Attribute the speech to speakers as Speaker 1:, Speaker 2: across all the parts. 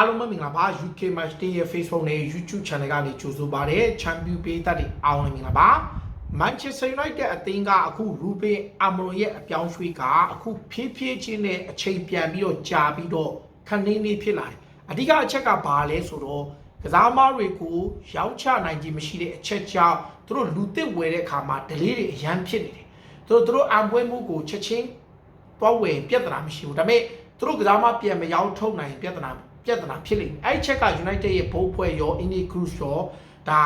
Speaker 1: အားလုံးပဲမင်္ဂလာပါ UK Match Day ရဲ့ Facebook နဲ့ YouTube Channel ကနေကြိုဆိုပါရစေ။ Champion ပေးသက်တွေအားလုံးမင်္ဂလာပါ။ Manchester United အသင်းကအခု Ruben Amorim ရဲ့အပြောင်းရွှေ့ကအခုဖြည်းဖြည်းချင်းနဲ့အချိန်ပြန်ပြီးတော့ကြာပြီးတော့ခဏင်းလေးဖြစ်လာတယ်။အဓိကအချက်ကဘာလဲဆိုတော့ကစားမတွေကိုရောင်းချနိုင်ခြင်းမရှိတဲ့အချက်ကြောင့်သူတို့လူတစ်ဝယ်တဲ့အခါမှာ delay တွေအရန်ဖြစ်နေတယ်။သူတို့သူတို့အံပွဲမှုကိုချက်ချင်းသွားဝယ်ပြဿနာမရှိဘူးဒါပေမဲ့သူတို့ကစားမပြန်မရောက်ထုတ်နိုင်ပြဿနာ ပြဿနာဖြစ်လိမ့်မယ်အဲ့ဒီချက်က United ရဲ့ဘိုးဖွဲ့ရော Indy Cruz ရောဒါ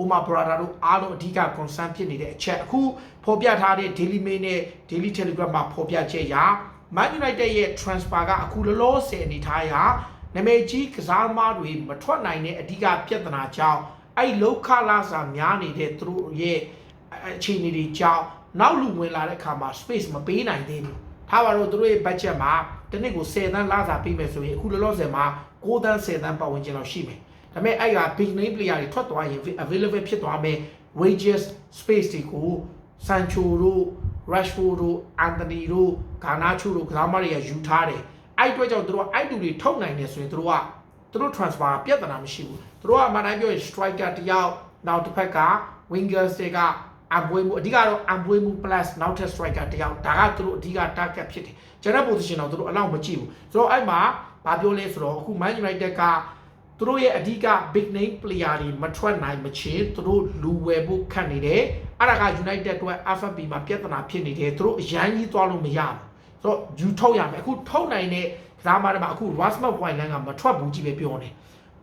Speaker 1: Omar Brada တို့အားလုံးအဓိက concern ဖြစ်နေတဲ့အချက်အခုဖော်ပြထားတဲ့ Daily Mail နဲ့ Daily Telegraph မှာဖော်ပြချက်ရာ Man United ရဲ့ transfer ကအခုလောလောဆယ်အနေထားရာနာမည်ကြီးကစားသမားတွေမထွက်နိုင်တဲ့အဓိကပြဿနာကြောင့်အဲ့လောက်ခလာစာများနေတဲ့သူတို့ရဲ့အခြေအနေတွေကြောင့်နောက်လူဝင်လာတဲ့အခါမှာ space မပေးနိုင်သေးဘူးထားပါတော့သူတို့ရဲ့ budget မှာ တစ်နှစ်ကို10သန်းလာစာပေးမယ်ဆိုရင်အခုလောလောဆယ်မှာ9သန်း10သန်းပတ်ဝန်းကျင်လောက်ရှိမယ်ဒါပေမဲ့အဲ့က big name player တွေထွက်သွားရင် available ဖြစ်သွားမယ် wages space တွေကို Sancho တို့ Rashford တို့ Anthony တို့ Garnacho တို့ကစားမတွေကယူထားတယ်အဲ့အတွက်ကြောင့်သူတို့အဲ့တူတွေထုတ်နိုင်တယ်ဆိုရင်သူတို့ကသူတို့ transfer ပြဿနာမရှိဘူးသူတို့ကမနိုင်ပြောရင် striker တယောက်နောက်တစ်ဖက်က wingers တွေက အပွေးမှုအဓိကတော့အပွေးမှု plus နောက်ထပ် striker တယောက်ဒါကသူတို့အဓိက target ဖြစ်တယ်ကျွန်တော် position တော့သူတို့အလောက်မကြည့်ဘူးဆိုတော့အဲ့မှာဘာပြောလဲဆိုတော့အခု Man United ကသူတို့ရဲ့အဓိက big name player တွေမထွက်နိုင်မချင်းသူတို့လူဝယ်ဖို့ခက်နေတယ်အဲ့ဒါက United အတွက် FFP မှာပြဿနာဖြစ်နေတယ်သူတို့အရန်ကြီးသွားလို့မရဘူးဆိုတော့ယူထုတ်ရမယ်အခုထုတ်နိုင်တဲ့ကစားမတွေမှာအခု Rasmus Hojlund ကမထွက်ဘူးကြည့်ပဲပြောနေ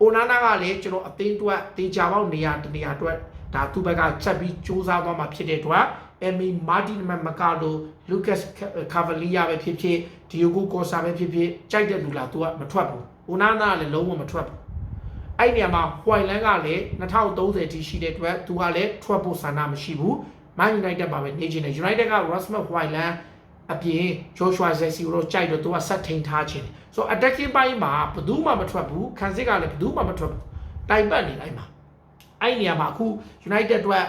Speaker 1: အိုနာနာကလည်းကျွန်တော်အသင်းအတွက်တေချာပေါက်နေရာတနေရာအတွက် ဒါသူ့ဘက်ကချက်ပြီးစူးစမ်းသွားမှာဖြစ်တဲ့အတွက်အမီမာတင်မမကာလိုလူကတ်ကာဗလီယာပဲဖြစ်ဖြစ်ဒီယိုဂိုကောဆာပဲဖြစ်ဖြစ်ကြိုက်တဲ့လူလားသူကမထွက်ဘူးအိုနာနာကလည်းလုံးဝမထွက်ဘူးအဲ့ဒီနေရာမှာဟွိုင်လန်ကလည်း2030ထိရှိတဲ့အတွက်သူကလည်းထွက်ဖို့ဆန္ဒမရှိဘူးမန်ယူနိုက်တက်ပါပဲနေချင်တယ်ယူနိုက်တက်က Rasmus Hojlund အပြင် Joshua Zexi ကိုတော့ကြိုက်တော့သူကဆက်ထိန်ထားခြင်းဆိုတော့ attacking ပိုင်းမှာဘယ်သူမှမထွက်ဘူးခံစစ်ကလည်းဘယ်သူမှမထွက်ဘူးတိုင်ပတ်နေတိုင်းမှာ အဲ့ဒီနေရာမှာအခု United အတွက်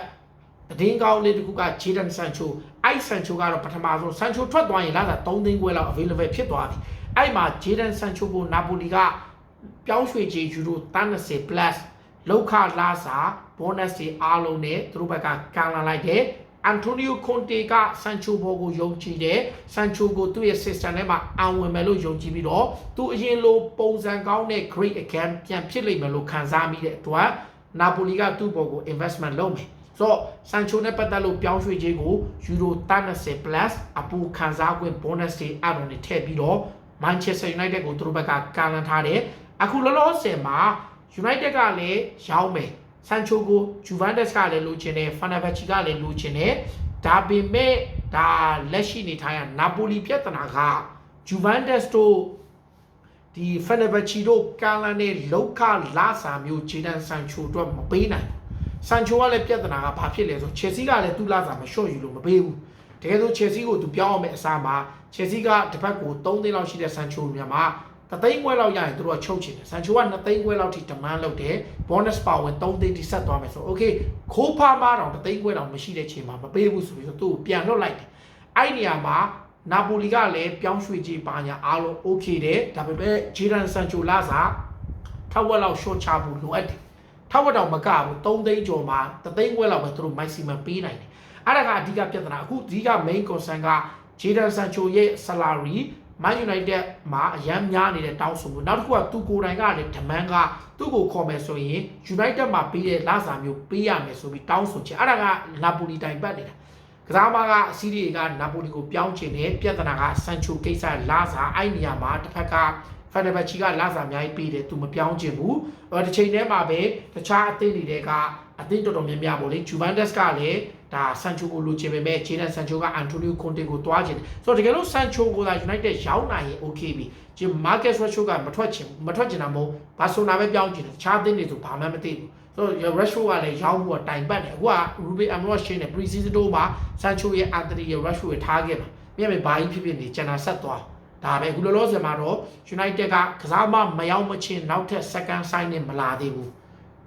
Speaker 1: တည်င်းကောင်းလေးတခုက Jadon Sancho အဲ့ Sancho ကတော့ပထမဆုံး Sancho ထွက်သွားရင်လာတာ3သိန်းခွဲလောက် available ဖြစ်သွားပြီအဲ့မှာ Jadon Sancho ကို Napoli ကပြောင်းရွှေ့ခြင်းယူရို30 plus လောက်ခလာစာ bonus တွေအားလုံးနဲ့သူတို့ဘက်ကကန်လာလိုက်တယ်အန်တိုနီယိုကွန်တေကဆန်ချိုဘောကိုယုံကြည်တယ်ဆန်ချိုကိုသူ့ရဲ့ system ထဲမှာအံဝင်မယ်လို့ယုံကြည်ပြီးတော့သူအရင်လိုပုံစံကောင်းတဲ့ great again ပြန်ဖြစ်လိမ့်မယ်လို့ခံစားမိတဲ့အတွက် နာပိုလီကသူ့ဘောကို investment လုပ်မယ်ဆိုတော့ဆန်ချိုနဲ့ပတ်သက်လို့ပြောင်းရွှေ့ခြင်းကိုယူရို30 plus အပူခံစား권 bonus တွေအရုံးတွေထည့်ပြီးတော့ Manchester United ကိုသူတို့ဘက်ကကန်လန်ထားတယ်အခုလောလောဆယ်မှာ United ကလည်းရောင်းမယ်ဆန်ချိုကိုဂျူဗန်တက်စ်ကလည်းလိုချင်တယ်ဖာနာဘက်ချီကလည်းလိုချင်တယ်ဒါပေမဲ့ဒါလက်ရှိနေထိုင်ရနာပိုလီပြဿနာကဂျူဗန်တက်စ်တို့ ဒီဖာနာဘက်ချီတို့ကန်လန်နဲ့လောက်ခလာစာမျိုးဂျေဒန်ဆန်ချိုတို့မပေးနိုင်ဆန်ချိုကလည်းပြဿနာကဘာဖြစ်လဲဆိုချယ်ဆီကလည်းသူ့လာစာမလျှော့ယူလို့မပေးဘူးတကယ်ဆိုချယ်ဆီကိုသူပြောင်းအောင်မဲ့အစားမှာချယ်ဆီကတစ်ဖက်ကို3သိန်းလောက်ရှိတဲ့ဆန်ချိုမြန်မာတသိန်းခွဲလောက်ရရင်တို့ကချုပ်ချင်တယ်ဆန်ချိုက2သိန်းခွဲလောက်ထိ demand လုပ်တယ် bonus power 3သိန်းထိဆက်သွားမယ်ဆို okay ခိုးဖားမတော့2သိန်းခွဲလောက်မရှိတဲ့ချိန်မှာမပေးဘူးဆိုပြီးတော့သူ့ကိုပြန်လွတ်လိုက်တယ်အဲ့ဒီနေရာမှာ နာပိုလီကလည်းပြောင်းရွှေ့ကြည့်ပါညာအားလုံး okay တယ်ဒါပေမဲ့ဂျီရန်ဆန်ချိုလာစာထောက်ဝက်လောက် short ချဖို့လိုအပ်တယ်ထောက်ဝက်တော့မကဘူး3သိန်းကျော်မှာ3သိန်းခွဲလောက်ပဲသူတို့ maximum ပေးနိုင်တယ်အဲ့ဒါကအဓိကပြဿနာအခုအဓိက main concern ကဂျီရန်ဆန်ချိုရဲ့ salary Man United မှာအရန်များနေတဲ့တောင်းဆိုမှုနောက်တစ်ခုကသူကိုယ်တိုင်ကလည်း demand ကသူ့ကိုခေါ်မယ်ဆိုရင် United မှာပေးတဲ့လစာမျိုးပေးရမယ်ဆိုပြီးတောင်းဆိုချင်အဲ့ဒါက Napoli တိုင်ပတ်နေတာ ကစားမကအစီးတွေက Napoli ကိုပြောင်းချင်တယ်ပြဿနာက Sancho ကိစ္စလစာအဲ့နေရာမှာတစ်ဖက်က Fenerbahce ကလစာအများကြီးပေးတယ်သူမပြောင်းချင်ဘူးအဲတစ်ချိန်တည်းမှာပဲတခြားအသင်းတွေကအသင်းတော်တော်များများပေါ့လေ Juventus ကလည်းဒါဆန်ချိုကိုလိုချင်ပေမဲ့ဂျေဒန်ဆန်ချိုကအန်တိုနီယိုကွန်တေကိုတွားချင်တယ်ဆိုတော့တကယ်လို့ဆန်ချိုကိုသာ United ရောင်းနိုင်ရင် okay ပြီဂျီမာကက်ရက်ရှိုကမထွက်ချင်မထွက်ချင်တာမဟုတ်ဘာဆိုနာပဲပြောင်းချင်တယ်တခြားအသင်းတွေဆိုဘာမှမသိဘူး ဆိုတော့ Rashford ကလည်းရောင်းဖို့တိုင်ပတ်တယ်အခုက Ruben Amorim ရှင်းတယ် pre-season တို့မှာ Sancho ရဲ့ Anthony ရဲ့ Rashford ရဲ့ထားခဲ့မှာမြင်မြင်ဘာကြီးဖြစ်ဖြစ်နေကျန်တာဆက်သွားဒါပဲအခုလောလောဆယ်မှာတော့ United ကကစားမမရောက်မချင်းနောက်ထပ် second sign နဲ့မလာသေးဘူး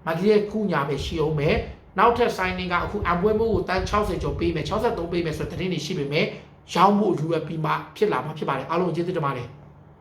Speaker 1: မကလေးခုညာပဲရှိအောင်မယ်နောက်ထပ် signing ကအခုအပွဲမှုကိုတန်း60ကျော်ပေးမယ်63ပေးမယ်ဆိုတဲ့သတင်းတွေရှိပေမဲ့ရောင်းဖို့ UFP မှာဖြစ်လာမှာဖြစ်ပါတယ်အားလုံးကျေးဇူးတင်ပါတယ်